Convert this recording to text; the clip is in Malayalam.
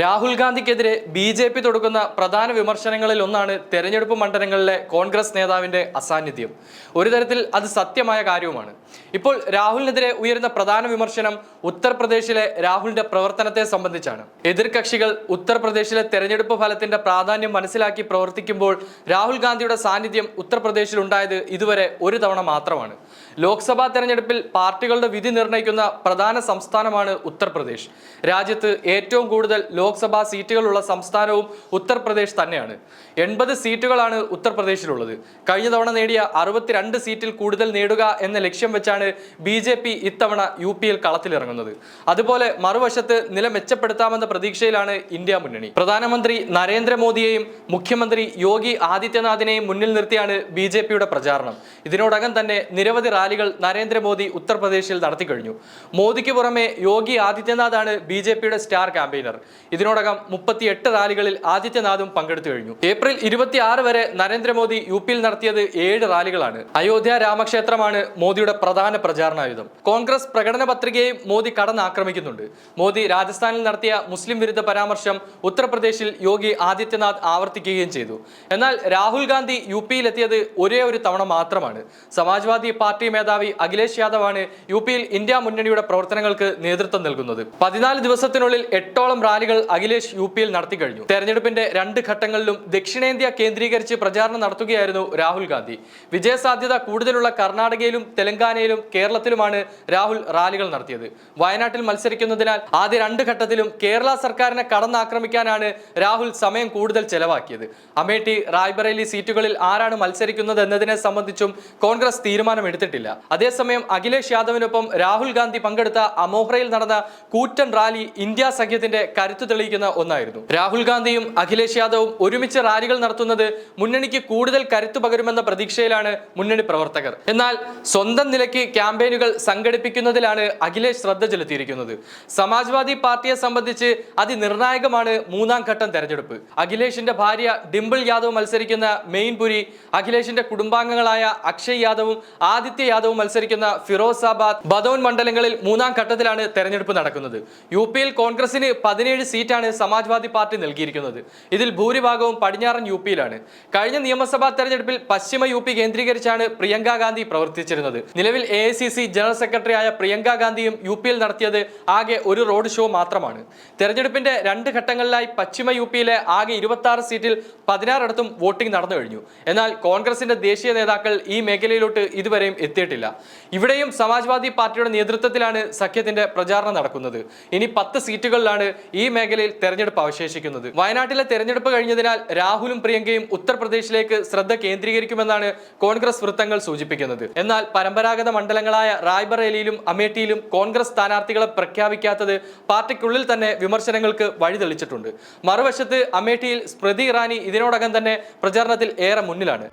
രാഹുൽ ഗാന്ധിക്കെതിരെ ബി ജെ പി തുടക്കുന്ന പ്രധാന വിമർശനങ്ങളിൽ ഒന്നാണ് തെരഞ്ഞെടുപ്പ് മണ്ഡലങ്ങളിലെ കോൺഗ്രസ് നേതാവിന്റെ അസാന്നിധ്യം. ഒരു തരത്തിൽ അത് സത്യമായ കാര്യവുമാണ്. ഇപ്പോൾ രാഹുലിനെതിരെ ഉയരുന്ന പ്രധാന വിമർശനം ഉത്തർപ്രദേശിലെ രാഹുലിന്റെ പ്രവർത്തനത്തെ സംബന്ധിച്ചാണ്. എതിർകക്ഷികൾ ഉത്തർപ്രദേശിലെ തെരഞ്ഞെടുപ്പ് ഫലത്തിന്റെ പ്രാധാന്യം മനസ്സിലാക്കി പ്രവർത്തിക്കുമ്പോൾ രാഹുൽ ഗാന്ധിയുടെ സാന്നിധ്യം ഉത്തർപ്രദേശിൽ ഉണ്ടായത് ഇതുവരെ ഒരു തവണ മാത്രമാണ്. ലോക്സഭാ തെരഞ്ഞെടുപ്പിൽ പാർട്ടികളുടെ വിധി നിർണയിക്കുന്ന പ്രധാന സംസ്ഥാനമാണ് ഉത്തർപ്രദേശ്. രാജ്യത്ത് ഏറ്റവും കൂടുതൽ ലോക്സഭാ സീറ്റുകളുള്ള സംസ്ഥാനവും ഉത്തർപ്രദേശ് തന്നെയാണ്. എൺപത് സീറ്റുകളാണ് ഉത്തർപ്രദേശിലുള്ളത്. കഴിഞ്ഞ തവണ നേടിയ അറുപത്തിരണ്ട് സീറ്റിൽ കൂടുതൽ നേടുക എന്ന ലക്ഷ്യം വെച്ചാണ് ബി ജെ പി ഇത്തവണ യു പിയിൽ കളത്തിലിറങ്ങുന്നത്. അതുപോലെ മറുവശത്ത് നില മെച്ചപ്പെടുത്താമെന്ന പ്രതീക്ഷയിലാണ് ഇന്ത്യ മുന്നണി. പ്രധാനമന്ത്രി നരേന്ദ്രമോദിയെയും മുഖ്യമന്ത്രി യോഗി ആദിത്യനാഥിനെയും മുന്നിൽ നിർത്തിയാണ് ബി ജെ പിയുടെ പ്രചാരണം. ഇതിനോടകം തന്നെ നിരവധി റാലികൾ നരേന്ദ്രമോദി ഉത്തർപ്രദേശിൽ നടത്തിക്കഴിഞ്ഞു. മോദിക്ക് പുറമെ യോഗി ആദിത്യനാഥാണ് ബി ജെ പിയുടെ സ്റ്റാർ ക്യാമ്പയിനർ. ഇതിനോടകം മുപ്പത്തിയെട്ട് റാലികളിൽ ആദിത്യനാഥും പങ്കെടുത്തു കഴിഞ്ഞു. ഏപ്രിൽ ഇരുപത്തിയാറ് വരെ നരേന്ദ്രമോദി യു പിയിൽ നടത്തിയത് ഏഴ് റാലികളാണ്. അയോധ്യ രാമക്ഷേത്രമാണ് മോദിയുടെ പ്രധാന പ്രചാരണായുധം. കോൺഗ്രസ് പ്രകടന പത്രികയും മോദി കടന്നാക്രമിക്കുന്നുണ്ട്. മോദി രാജസ്ഥാനിൽ നടത്തിയ മുസ്ലിം വിരുദ്ധ പരാമർശം ഉത്തർപ്രദേശിൽ യോഗി ആദിത്യനാഥ് ആവർത്തിക്കുകയും ചെയ്തു. എന്നാൽ രാഹുൽ ഗാന്ധി യു പിയിലെത്തിയത് ഒരേ ഒരു തവണ മാത്രമാണ്. സമാജ്വാദി പാർട്ടി മേധാവി അഖിലേഷ് യാദവാണ് യു പിയിൽ ഇന്ത്യ മുന്നണിയുടെ പ്രവർത്തനങ്ങൾക്ക് നേതൃത്വം നൽകുന്നത്. പതിനാല് ദിവസത്തിനുള്ളിൽ എട്ടോളം റാലികൾ അഖിലേഷ് യു പിയിൽ നടത്തി കഴിഞ്ഞു. തെരഞ്ഞെടുപ്പിന്റെ രണ്ട് ഘട്ടങ്ങളിലും ദക്ഷിണേന്ത്യ കേന്ദ്രീകരിച്ച് പ്രചാരണം നടത്തുകയായിരുന്നു രാഹുൽ ഗാന്ധി. വിജയസാധ്യത കൂടുതലുള്ള കർണാടകയിലും തെലങ്കാനയിലും കേരളത്തിലുമാണ് രാഹുൽ റാലികൾ നടത്തിയത്. വയനാട്ടിൽ മത്സരിക്കുന്നതിനാൽ ആദ്യ രണ്ട് ഘട്ടത്തിലും കേരള സർക്കാരിനെ കടന്നാക്രമിക്കാനാണ് രാഹുൽ സമയം കൂടുതൽ ചെലവാക്കിയത്. അമേഠി റായ്ബറേലി സീറ്റുകളിൽ ആരാണ് മത്സരിക്കുന്നത് എന്നതിനെ സംബന്ധിച്ചും കോൺഗ്രസ് തീരുമാനമെടുത്തിട്ടില്ല. അതേസമയം അഖിലേഷ് യാദവിനൊപ്പം രാഹുൽ ഗാന്ധി പങ്കെടുത്ത അമോഹ്രയിൽ നടന്ന കൂറ്റൻ റാലി ഇന്ത്യ സഖ്യത്തിന്റെ കരുത്തു തെളിയിക്കുന്ന ഒന്നായിരുന്നു. രാഹുൽ ഗാന്ധിയും അഖിലേഷ് യാദവും ഒരുമിച്ച് റാലികൾ നടത്തുന്നത് മുന്നണിക്ക് കൂടുതൽ കരുത്തു പകരുമെന്ന പ്രതീക്ഷയിലാണ് മുന്നണി പ്രവർത്തകർ. എന്നാൽ സ്വന്തം നിലയ്ക്ക് ക്യാമ്പയിനുകൾ സംഘടിപ്പിക്കുന്നതിലാണ് അഖിലേഷ് ശ്രദ്ധ ചെലുത്തിയിരിക്കുന്നത്. സമാജ്വാദി പാർട്ടിയെ സംബന്ധിച്ച് അതിനിർണായകമാണ് മൂന്നാം ഘട്ടം തെരഞ്ഞെടുപ്പ്. അഖിലേഷിന്റെ ഭാര്യ ഡിംപിൾ യാദവ് മത്സരിക്കുന്ന മെയിൻപുരി അഖിലേഷിന്റെ കുടുംബാംഗങ്ങളായ അക്ഷയ് യാദവും ആദിത്യ യാദവും മത്സരിക്കുന്ന ഫിറോസാബാദ് ബദോൻ മണ്ഡലങ്ങളിൽ മൂന്നാം ഘട്ടത്തിലാണ് തെരഞ്ഞെടുപ്പ് നടക്കുന്നത്. യു പിയിൽ കോൺഗ്രസിന് പതിനേഴ് സീറ്റാണ് സമാജ്വാദി പാർട്ടി നൽകിയിരിക്കുന്നത്. ഇതിൽ ഭൂരിഭാഗവും പടിഞ്ഞാറൻ യു പിയിലാണ്. കഴിഞ്ഞ നിയമസഭാ തെരഞ്ഞെടുപ്പിൽ പശ്ചിമ യു പി കേന്ദ്രീകരിച്ചാണ് പ്രിയങ്ക ഗാന്ധി പ്രവർത്തിച്ചിരുന്നത്. നിലവിൽ എ ജനറൽ സെക്രട്ടറിയായ പ്രിയങ്ക ഗാന്ധിയും യു പിയിൽ നടത്തിയത് ആകെ ഒരു റോഡ് ഷോ മാത്രമാണ്. തെരഞ്ഞെടുപ്പിന്റെ രണ്ട് ഘട്ടങ്ങളിലായി പശ്ചിമ യു പിയിലെ ആകെ ഇരുപത്തി ആറ് സീറ്റിൽ പതിനാറിടത്തും വോട്ടിംഗ് നടന്നു കഴിഞ്ഞു. എന്നാൽ കോൺഗ്രസിന്റെ ദേശീയ നേതാക്കൾ ഈ മേഖലയിലോട്ട് ഇതുവരെയും എത്തിയിട്ടില്ല. ഇവിടെയും സമാജ്വാദി പാർട്ടിയുടെ നേതൃത്വത്തിലാണ് സഖ്യത്തിന്റെ പ്രചാരണം നടക്കുന്നത്. ഇനി പത്ത് സീറ്റുകളിലാണ് ഈ മേഖലയിൽ തെരഞ്ഞെടുപ്പ് അവശേഷിക്കുന്നത്. വയനാട്ടിലെ തെരഞ്ഞെടുപ്പ് കഴിഞ്ഞതിനാൽ രാഹുലും പ്രിയങ്കയും ഉത്തർപ്രദേശിലേക്ക് ശ്രദ്ധ കേന്ദ്രീകരിക്കുമെന്നാണ് കോൺഗ്രസ് വൃത്തങ്ങൾ സൂചിപ്പിക്കുന്നത്. എന്നാൽ പരമ്പരാഗത മണ്ഡലങ്ങളായ റായ്ബറേലിയിലും അമേഠിയിലും കോൺഗ്രസ് സ്ഥാനാർത്ഥികളെ പ്രഖ്യാപിക്കാത്തത് പാർട്ടിക്കുള്ളിൽ തന്നെ വിമർശനങ്ങൾക്ക് വഴിതെളിച്ചിട്ടുണ്ട്. മറുവശത്ത് അമേഠിയിൽ സ്മൃതി ഇറാനി ഇതിനോടകം തന്നെ പ്രചാരണത്തിൽ ഏറെ മുന്നിലാണ്.